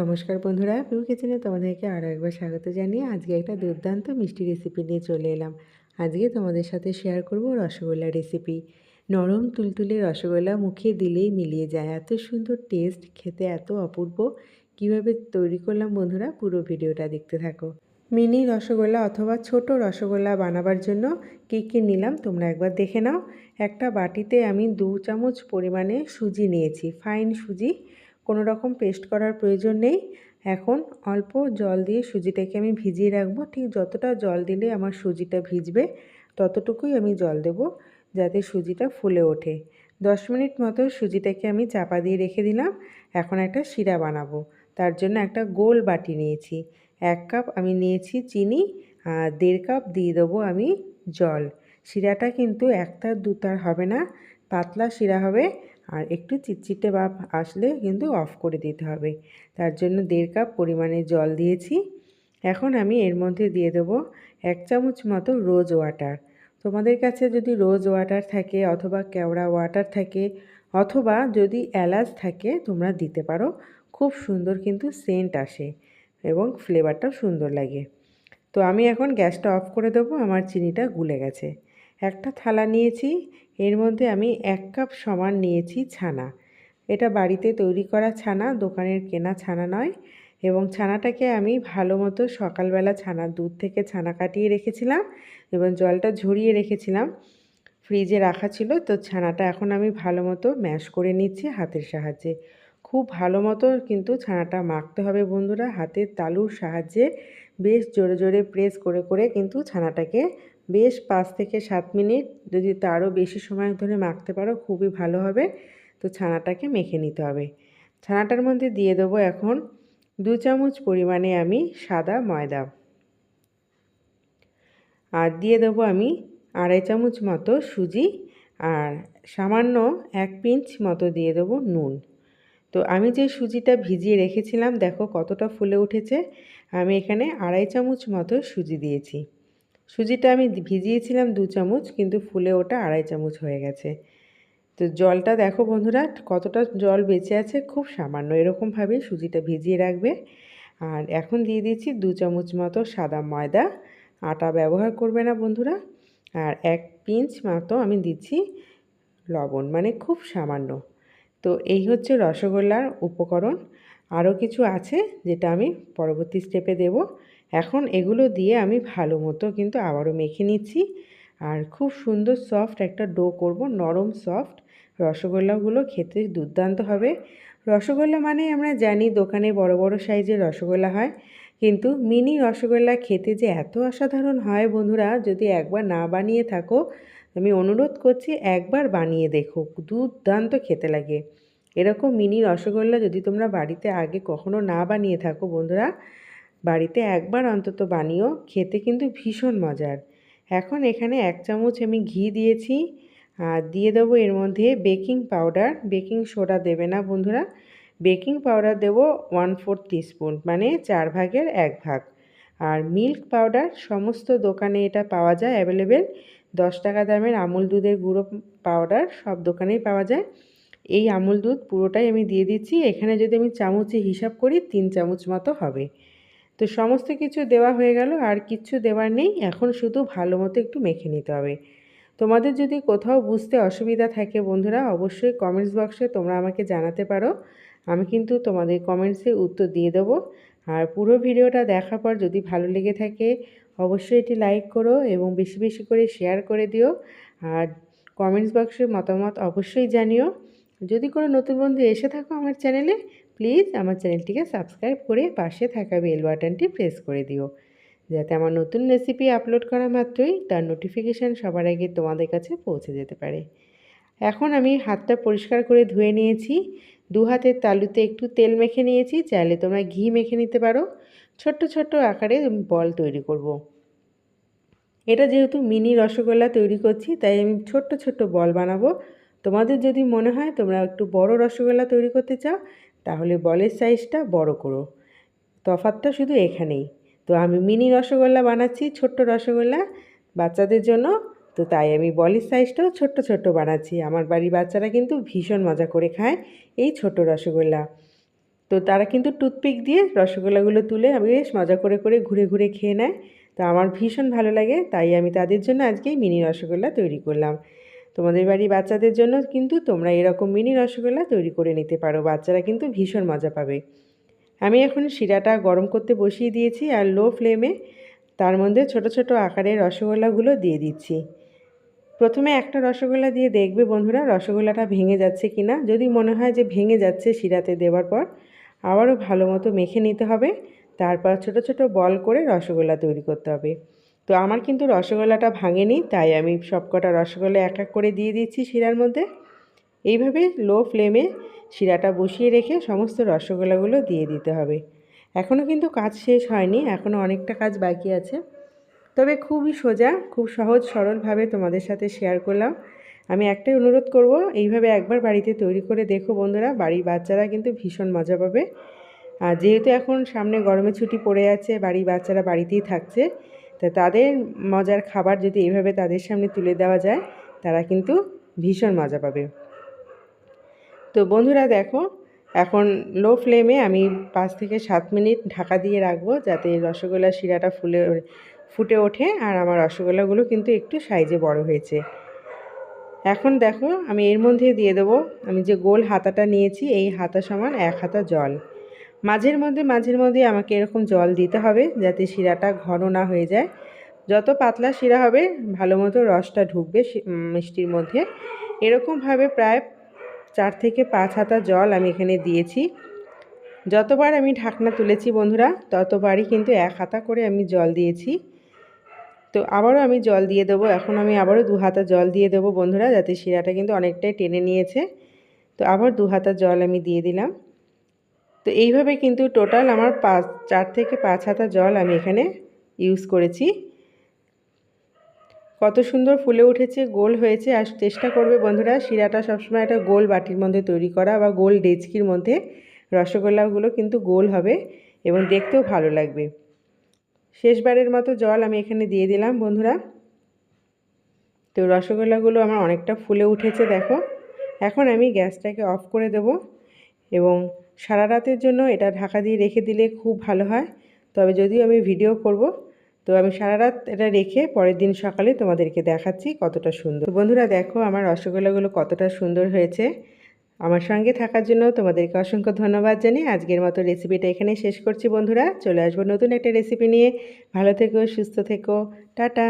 নমস্কার বন্ধুরা পিউ কিচেনে তোমাদেরকে আরও একবার স্বাগত জানিয়ে আজকে একটা দুর্দান্ত মিষ্টি রেসিপি নিয়ে চলে এলাম। আজকে তোমাদের সাথে শেয়ার করব রসগোল্লা রেসিপি নরম তুলতুলে রসগোল্লা মুখে দিলেই মিলিয়ে যায়। এত সুন্দর টেস্ট খেতে এত অপূর্ব। কীভাবে তৈরি করলাম বন্ধুরা, পুরো ভিডিওটা দেখতে থাকো। মিনি রসগোল্লা অথবা ছোট রসগোল্লা বানাবার জন্য কী কী নিলাম তোমরা একবার দেখে নাও। একটা বাটিতে আমি দু চামচ পরিমাণে সুজি নিয়েছি ফাইন সুজি। কোনো রকম পেস্ট করার প্রয়োজন নেই। এখন অল্প জল দিয়ে সুজিটাকে আমি ভিজিয়ে রাখব। ঠিক যতটা জল দিলে আমার সুজিটা ভিজবে, ততটুকুই আমি জল দেব যাতে সুজিটা ফুলে ওঠে। দশ মিনিট মতো সুজিটাকে আমি চাপা দিয়ে রেখে দিলাম। এখন একটা শিরা বানাবো। তার জন্য একটা গোল বাটি নিয়েছি। এক কাপ আমি নিয়েছি চিনি, আর দেড় কাপ দিয়ে দেবো আমি জল। শিরাটা কিন্তু একটার দুটার হবে না, পাতলা শিরা হবে। আর একটু চিটচিটে ভাব আসলে কিন্তু অফ করে দিতে হবে। তার জন্য দেড় কাপ পরিমাণে জল দিয়েছি। এখন আমি এর মধ্যে দিয়ে দেবো এক চামচ মতো রোজ ওয়াটার তোমাদের কাছে যদি রোজ ওয়াটার থাকে অথবা কেওড়া ওয়াটার থাকে অথবা যদি এলাচ থাকে তোমরা দিতে পারো। খুব সুন্দর কিন্তু সেন্ট আসে এবং ফ্লেভারটাও সুন্দর লাগে। তো আমি এখন গ্যাসটা অফ করে দেবো, আমার চিনিটা গুলে গেছে। একটা থালা নিয়েছি, এর মধ্যে আমি এক কাপ সমান নিয়েছি ছানা। এটা বাড়িতে তৈরি করা ছানা, দোকানের কেনা ছানা নয় এবং ছানাটাকে আমি ভালো মতো সকালবেলা ছানার দুধ থেকে ছানা কাটিয়ে রেখেছিলাম এবং জলটা ঝরিয়ে রেখেছিলাম। ফ্রিজে রাখা ছিল, তো ছানাটা এখন আমি ভালো মতো ম্যাশ করে নিচ্ছি হাতের সাহায্যে। খুব ভালো মতো কিন্তু ছানাটা মাখতে হবে বন্ধুরা, হাতের তালুর সাহায্যে বেশ জোরে জোরে প্রেস করে করে কিন্তু ছানাটাকে বেশ পাঁচ থেকে সাত মিনিট। যদি তারও বেশি সময় ধরে মাখতে পারো, খুবই ভালো হবে। তো ছানাটাকে মেখে নিতে হবে। ছানাটার মধ্যে দিয়ে দেবো এখন দু চামচ পরিমাণে আমি সাদা ময়দা। আর দিয়ে দেবো আমি আড়াই চামচ মতো সুজি আর সামান্য এক পিঞ্চ মতো দিয়ে দেবো নুন। তো আমি যে সুজিটা ভিজিয়ে রেখেছিলাম, দেখো কতটা ফুলে উঠেছে। আমি এখানে আড়াই চামচ মতো সুজি দিয়েছি। সুজিটা আমি ভিজিয়েছিলাম দু চামচ, কিন্তু ফুলে ওটা আড়াই চামচ হয়ে গেছে। তো জলটা দেখো বন্ধুরা, কতটা জল বেঁচে আছে, খুব সামান্য। এরকমভাবে সুজিটা ভিজিয়ে রাখবে। আর এখন দিয়ে দিচ্ছি দু চামচ মতো সাদা ময়দা। আটা ব্যবহার করবে না বন্ধুরা। আর এক পিঞ্চ মতো আমি দিচ্ছি লবণ মানে খুব সামান্য। তো এই হচ্ছে রসগোল্লার উপকরণ। আরও কিছু আছে যেটা আমি পরবর্তী স্টেপে দেব। এখন এগুলো দিয়ে আমি ভালো মতো কিন্তু আবারও মেখে নিচ্ছি। আর খুব সুন্দর সফট একটা ডো করব, নরম সফট রসগোল্লাগুলো খেতে দুর্দান্ত হবে। রসগোল্লা মানে আমরা জানি দোকানে বড় বড় সাইজের রসগোল্লা হয়। কিন্তু মিনি রসগোল্লা খেতে যে এত অসাধারণ হয় বন্ধুরা, যদি একবার না বানিয়ে থাকো, আমি অনুরোধ করছি একবার বানিয়ে দেখো, দুর্দান্ত খেতে লাগে। এরকম মিনি রসগোল্লা যদি তোমরা বাড়িতে আগে কখনো না বানিয়ে থাকো বন্ধুরা বাড়িতে একবার অন্তত বানিও, খেতে কিন্তু ভীষণ মজার। এখন এখানে এক চামচ আমি ঘি দিয়েছি, আর দিয়ে দেবো এর মধ্যে বেকিং পাউডার। বেকিং সোডা দেবে না বন্ধুরা, বেকিং পাউডার দেবো ওয়ান ফোর টিস্পুন মানে চার ভাগের এক ভাগ। আর মিল্ক পাউডার, সমস্ত দোকানে এটা পাওয়া যায় অ্যাভেলেবেল। দশ টাকা দামের আমুল দুধের গুঁড়ো পাউডার সব দোকানেই পাওয়া যায়। এই আমুল দুধ পুরোটাই আমি দিয়ে দিচ্ছি। এখানে যদি আমি চামচে হিসাব করি, তিন চামচ মতো হবে। তো সমস্ত কিছু দেওয়া হয়ে গেল আর কিচ্ছু দেওয়ার নেই। এখন শুধু ভালো মতো একটু মেখে নিতে হবে। তোমাদের যদি কোথাও বুঝতে অসুবিধা থাকে বন্ধুরা, অবশ্যই কমেন্টস বক্সে তোমরা আমাকে জানাতে পারো। আমি কিন্তু তোমাদের কমেন্টসে উত্তর দিয়ে দেবো। আর পুরো ভিডিওটা দেখার পর যদি ভালো লেগে থাকে, অবশ্যই এটি লাইক করো এবং বেশি বেশি করে শেয়ার করে দিও। আর কমেন্টস বক্সে মতামত অবশ্যই জানিও। যদি কোনো নতুন বন্ধু এসে থাকো আমার চ্যানেলে প্লিজ আমার চ্যানেলটিকে সাবস্ক্রাইব করে পাশে থাকা বেল বাটনটি প্রেস করে দিও। যাতে আমার নতুন রেসিপি আপলোড করা মাত্রই তার নোটিফিকেশান সবার আগে তোমাদের কাছে পৌঁছে যেতে পারে। এখন আমি হাতটা পরিষ্কার করে ধুয়ে নিয়েছি। দু হাতের তালুতে একটু তেল মেখে নিয়েছি। চাইলে তোমরা ঘি মেখে নিতে পারো। ছোট্ট ছোট্ট আকারে বল তৈরি করব। এটা যেহেতু মিনি রসগোল্লা তৈরি করছি, তাই আমি ছোট্ট ছোট্ট বল বানাবো। তোমাদের যদি মনে হয় তোমরা একটু বড় রসগোল্লা তৈরি করতে চাও তাহলে বলের সাইজটা বড় করো। তফাতটা শুধু এখানেই। তো আমি মিনি রসগোল্লা বানাচ্ছি, ছোট্ট রসগোল্লা বাচ্চাদের জন্য। তো তাই আমি বলের সাইজটাও ছোট্ট ছোট্ট বানাচ্ছি। আমার বাড়ির বাচ্চারা কিন্তু ভীষণ মজা করে খায় এই ছোট রসগোল্লা। তো তারা কিন্তু টুথপিক দিয়ে রসগোল্লাগুলো তুলে আমি বেশ মজা করে করে ঘুরে ঘুরে খেয়ে নেয়। তো আমার ভীষণ ভালো লাগে। তাই আমি তাদের জন্য আজকে মিনি রসগোল্লা তৈরি করলাম। তোমাদের বাড়ি বাচ্চাদের জন্য কিন্তু তোমরা এরকম মিনি রসগোল্লা তৈরি করে নিতে পারো। বাচ্চারা কিন্তু ভীষণ মজা পাবে। আমি এখন শিরাটা গরম করতে বসিয়ে দিয়েছি আর লো ফ্লেমে তার মধ্যে ছোট ছোট আকারের রসগোল্লাগুলো দিয়ে দিচ্ছি। প্রথমে একটা রসগোল্লা দিয়ে দেখবে বন্ধুরা রসগোল্লাটা ভেঙে যাচ্ছে কি না যদি মনে হয় যে ভেঙে যাচ্ছে শিরাতে দেওয়ার পর, আবারও ভালো মতো মেখে নিতে হবে। তারপর ছোট ছোট বল করে রসগোল্লা তৈরি করতে হবে। তো আমার কিন্তু রসগোল্লাটা ভাঙেনি, তাই আমি সবকটা রসগোল্লা এক এক করে দিয়ে দিচ্ছি শিরার মধ্যে। এইভাবে লো ফ্লেমে শিরাটা বসিয়ে রেখে সমস্ত রসগোল্লাগুলো দিয়ে দিতে হবে। এখনও কিন্তু কাজ শেষ হয়নি এখনও অনেকটা কাজ বাকি আছে। তবে খুবই সোজা, খুব সহজ, সরলভাবে তোমাদের সাথে শেয়ার করলাম। আমি একটাই অনুরোধ করব, এইভাবে একবার বাড়িতে তৈরি করে দেখো বন্ধুরা, বাড়ির বাচ্চারা কিন্তু ভীষণ মজা পাবে। আর যেহেতু এখন সামনে গরমের ছুটি পড়ে আছে, বাড়ির বাচ্চারা বাড়িতেই থাকছে তা তাদের মজার খাবার যদি এভাবে তাদের সামনে তুলে দেওয়া যায়, তারা কিন্তু ভীষণ মজা পাবে। তো বন্ধুরা দেখো, এখন লো ফ্লেমে আমি পাঁচ থেকে সাত মিনিট ঢাকা দিয়ে রাখব যাতে রসগোল্লার শিরাটা ফুলে ফুটে ওঠে আর আমার রসগোল্লাগুলো কিন্তু একটু সাইজে বড় হয়েছে। এখন দেখো, আমি এর মধ্যে দিয়ে দেবো, আমি যে গোল হাতাটা নিয়েছি, এই হাতা সমান এক হাতা জল। মাঝের মধ্যে মাঝের মধ্যে আমাকে এরকম জল দিতে হবে যাতে শিরাটা ঘন না হয়ে যায়। যত পাতলা শিরা হবে, ভালো মতো রসটা ঢুকবে মিষ্টির মধ্যে। এরকমভাবে প্রায় চার থেকে পাঁচ হাতা জল আমি এখানে দিয়েছি। যতবার আমি ঢাকনা তুলেছি বন্ধুরা, ততবারই কিন্তু এক হাতা করে আমি জল দিয়েছি। তো আবারও আমি জল দিয়ে দেবো। এখন আমি আবারও দু হাতা জল দিয়ে দেবো বন্ধুরা, যাতে শিরাটা কিন্তু অনেকটাই টেনে নিয়েছে। তো আবার দু হাতা জল আমি দিয়ে দিলাম। তো এইভাবে কিন্তু টোটাল আমার পাঁচ, চার থেকে পাঁচ হাতা জল আমি এখানে ইউজ করেছি। কত সুন্দর ফুলে উঠেছে, গোল হয়েছে। আর চেষ্টা করবে বন্ধুরা, শিরাটা সবসময় একটা গোল বাটির মধ্যে তৈরি করা বা গোল ডেচকির মধ্যে। রসগোল্লাগুলো কিন্তু গোল হবে এবং দেখতেও ভালো লাগবে। শেষবারের মতো জল আমি এখানে দিয়ে দিলাম বন্ধুরা। তো রসগোল্লাগুলো আমার অনেকটা ফুলে উঠেছে, দেখো। এখন আমি গ্যাসটাকে অফ করে দেব এবং সারা রাতের জন্য এটা ঢাকা দিয়ে রেখে দিলে খুব ভালো হয়। তবে যদিও আমি ভিডিও করব, তো আমি সারা রাত এটা রেখে পরের দিন সকালে তোমাদেরকে দেখাচ্ছি কতটা সুন্দর। বন্ধুরা দেখো আমার রসগোল্লাগুলো কতটা সুন্দর হয়েছে। আমার সঙ্গে থাকার জন্য তোমাদেরকে অসংখ্য ধন্যবাদ জানি আজকের মতো রেসিপিটা এখানেই শেষ করছি বন্ধুরা। চলে আসব নতুন একটা রেসিপি নিয়ে। ভালো থেকো, সুস্থ থেকো, টাটা।